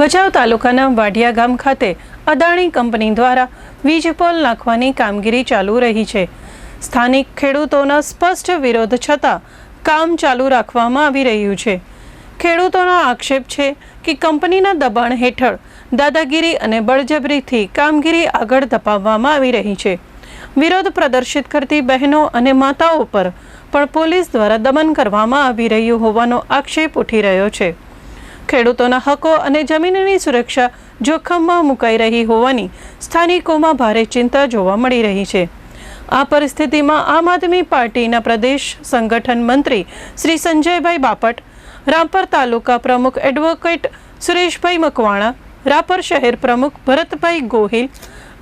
ભચાઉ તાલુકાના વાઢિયા ગામ ખાતે અદાણી કંપની દ્વારા વીજ પોલ નાખવાની કામગીરી ચાલુ રહી છે. સ્થાનિક ખેડૂતોના સ્પષ્ટ વિરોધ છતાં કામ ચાલુ રાખવામાં આવી રહ્યું છે. ખેડૂતોનો આક્ષેપ છે કે કંપનીના દબાણ હેઠળ દાદાગીરી અને બળજબરીથી કામગીરી આગળ ધપાવવામાં આવી રહી છે. વિરોધ પ્રદર્શિત કરતી બહેનો અને માતાઓ પર પણ પોલીસ દ્વારા દમન કરવામાં આવી રહ્યું હોવાનો આક્ષેપ ઉઠી રહ્યો છે. ખેડૂતોના હકો અને જમીનની સુરક્ષા જોખમમાં મુકાઈ રહી હોવાની સ્થાનિકોમાં ભારે ચિંતા જોવા મળી રહી છે. આ પરિસ્થિતિમાં આમ આદમી પાર્ટીના પ્રદેશ સંગઠન મંત્રી શ્રી સંજયભાઈ બાપટ રાપર તાલુકા પ્રમુખ એડવોકેટ સુરેશભાઈ મકવાણા, રાપર શહેર પ્રમુખ ભરતભાઈ ગોહિલ,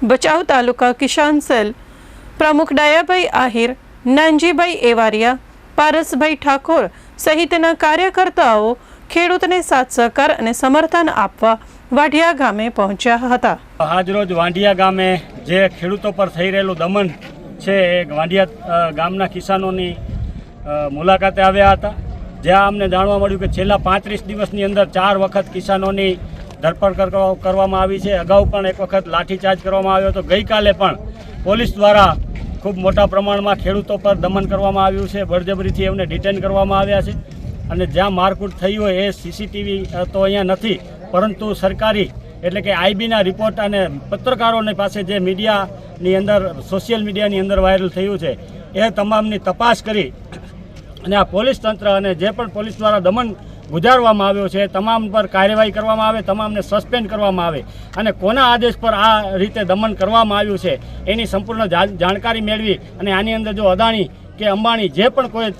ભચાઉ તાલુકા કિસાન સેલ પ્રમુખ ડાયાભાઈ આહિર, નાનજીભાઈ એવારિયા, પારસભાઈ ઠાકોર સહિતના કાર્યકર્તાઓ ખેડૂતને સાથ સહકાર અને સમર્થન આપવા વાઢિયા ગામે પહોંચ્યા હતા. આજરોજ વાંઢિયા ગામે જે ખેડૂતો પર થઈ રહેલું દમન છે, એ વાંઢિયા ગામના કિસાનોની મુલાકાતે આવ્યા હતા. જ્યાં અમને જાણવા મળ્યું કે છેલ્લા પાંત્રીસ દિવસની અંદર ચાર વખત કિસાનોની ધરપકડ કરવા- કરવામાં આવી છે. અગાઉ પણ એક વખત લાઠીચાર્જ કરવામાં આવ્યો હતો. ગઈકાલે પણ પોલીસ દ્વારા ખૂબ મોટા પ્રમાણમાં ખેડૂતો પર દમન કરવામાં આવ્યું છે. બળજબરીથી એમને ડિટેન કરવામાં આવ્યા છે. અને જ્યાં મારકુટ થઈ હોય એ સીસીટીવી તો અહીંયા નથી. પરંતુ સરકારી, એટલે કે આઈબીના રિપોર્ટ અને પત્રકારોની પાસે જે મીડિયાની અંદર, સોશિયલ મીડિયાની અંદર વાયરલ થયું છે, એ તમામની તપાસ કરી અને આ પોલીસ તંત્ર અને જે પણ પોલીસ દ્વારા દમન ગુજારવામાં આવ્યો છે તમામ પર કાર્યવાહી કરવામાં આવે, તમામને સસ્પેન્ડ કરવામાં આવે અને કોના આદેશ પર આ રીતે દમન કરવામાં આવ્યું છે, એની સંપૂર્ણ જાણકારી મેળવી અને આની અંદર જો અદાણી કે અંબાણી જે પણ કોઈ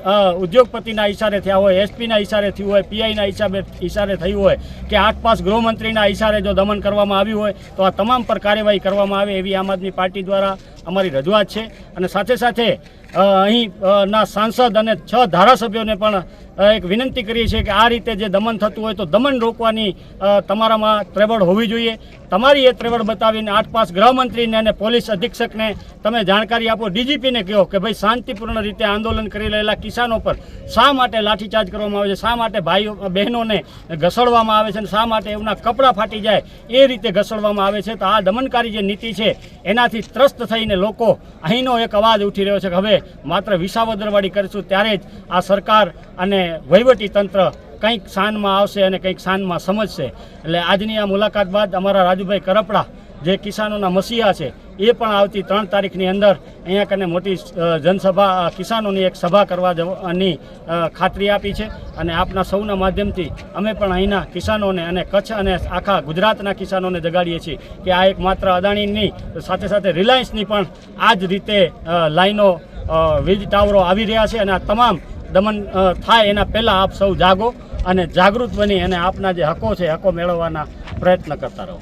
ઉદ્યોગપતિના ઇશારે થયા હોય, એસપીના ઇશારે થયું હોય, પીઆઈના હિસાબે ઇશારે થયું હોય, કે આઠપાસ ગૃહમંત્રીના ઈશારે જો દમન કરવામાં આવ્યું હોય, તો આ તમામ પર કાર્યવાહી કરવામાં આવે એવી આમ આદમી પાર્ટી દ્વારા અમારી રજૂઆત છે. અને સાથે સાથે અહીં ના સાંસદ અને છ ધારાસભ્યોને પણ એક વિનંતી કરીએ છીએ કે આ રીતે જે દમન થતું હોય તો દમન રોકવાની તમારામાં ત્રેવડ હોવી જોઈએ. તમારી એ ત્રેવડ બતાવીને આઠ પાસ ગૃહમંત્રીને અને પોલીસ અધિક્ષકને તમે જાણકારી આપો. ડીજીપીને કહો કે ભાઈ શાંતિપૂર્ણ રીતે આંદોલન કરી રહેલા કિસાનો પર શા માટે લાઠીચાર્જ કરવામાં આવે છે? શા માટે ભાઈઓ બહેનોને ઘસડવામાં આવે છે અને શા માટે એમના કપડાં ફાટી જાય? એ રીતે ઘસડવામાં આવે છે. તો આ દમનકારી જે નીતિ છે, એનાથી ત્રસ્ત થઈને લોકો અહીંનો એક અવાજ ઉઠી રહ્યો છે કે હવે માત્ર વિસાવદરવાળી કરીશું, ત્યારે જ આ સરકાર અને વહીવટી તંત્ર કંઈક શાનમાં આવશે અને કંઈક શાનમાં સમજશે. એટલે આજની આ મુલાકાત બાદ અમારા રાજુભાઈ કરપડા, જે કિસાનોના મસીહા છે, એ પણ આવતી ત્રણ તારીખની અંદર અહીંયા કને મોટી જનસભા કિસાનોની એક સભા કરવા જવાની ખાતરી આપી છે. અને આપના સૌના માધ્યમથી અમે પણ અહીંના કિસાનોને અને કચ્છ અને આખા ગુજરાતના કિસાનોને જગાડીએ છીએ કે આ એક માત્ર અદાણીની, સાથે સાથે રિલાયન્સની પણ આ જ રીતે લાઈનો વીજ ટાવરો આવી રહ્યા છે અને આ તમામ દમન થાય એના પહેલાં આપ સૌ જાગો અને જાગૃત બની અને આપના જે હકો છે હકો મેળવવાના પ્રયત્ન કરતા રહો.